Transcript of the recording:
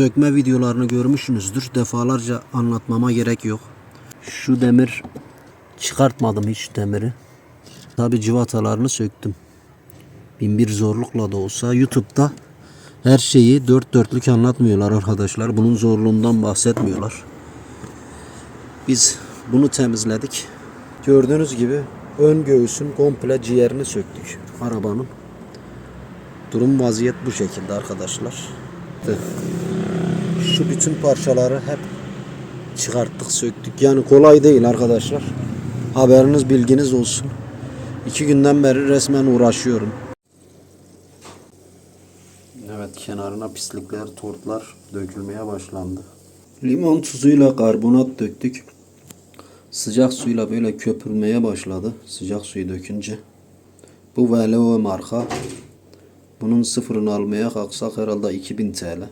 sökme videolarını görmüşsünüzdür. Defalarca anlatmama gerek yok. Şu demir çıkartmadım hiç demiri. Tabi civatalarını söktüm. Bin bir zorlukla da olsa YouTube'da her şeyi dört dörtlük anlatmıyorlar arkadaşlar. Bunun zorluğundan bahsetmiyorlar. Biz bunu temizledik. Gördüğünüz gibi ön göğsün komple ciğerini söktük arabanın. Durum vaziyet bu şekilde arkadaşlar. Şu bütün parçaları hep çıkarttık söktük. Yani kolay değil arkadaşlar. Haberiniz bilginiz olsun. İki günden beri resmen uğraşıyorum. Evet kenarına pislikler, tortlar dökülmeye başlandı. Limon tuzuyla karbonat döktük. Sıcak suyla böyle köpürmeye başladı. Sıcak suyu dökünce. Bu VLO marka. Bunun sıfırını almaya kalksak herhalde 2000 TL.